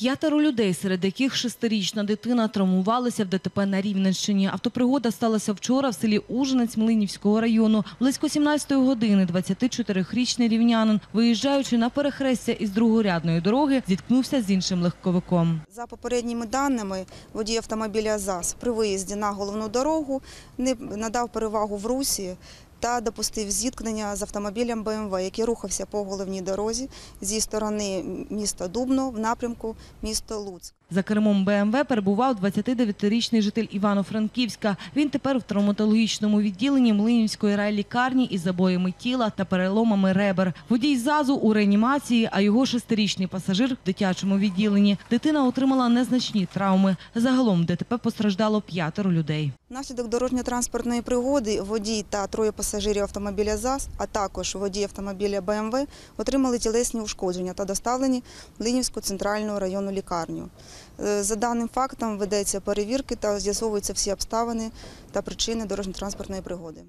П'ятеро людей, серед яких шестирічна дитина, травмувалися в ДТП на Рівненщині. Автопригода сталася вчора в селі Ужинець Млинівського району. Близько 17 години 24-річний рівнянин, виїжджаючи на перехрестя із другорядної дороги, зіткнувся з іншим легковиком. За попередніми даними, водій автомобіля ЗАЗ при виїзді на головну дорогу не надав перевагу в русі та допустив зіткнення з автомобілем БМВ, який рухався по головній дорозі зі сторони міста Дубно в напрямку міста Луцьк. За кермом БМВ перебував 29-річний житель Івано-Франківська. Він тепер в травматологічному відділенні Млинівської райлікарні із забоями тіла та переломами ребер. Водій ЗАЗу у реанімації, а його шестирічний пасажир в дитячому відділенні. Дитина отримала незначні травми. Загалом ДТП постраждало п'ятеро людей. Внаслідок дорожньо-транспортної пригоди водій та троє пасажирів автомобіля ЗАЗ, а також водій автомобіля БМВ отримали тілесні ушкодження та доставлені в Линівську центральну районну лікарню. Е, За даним фактом ведеться перевірки та з'ясовуються всі обставини та причини дорожньо-транспортної пригоди.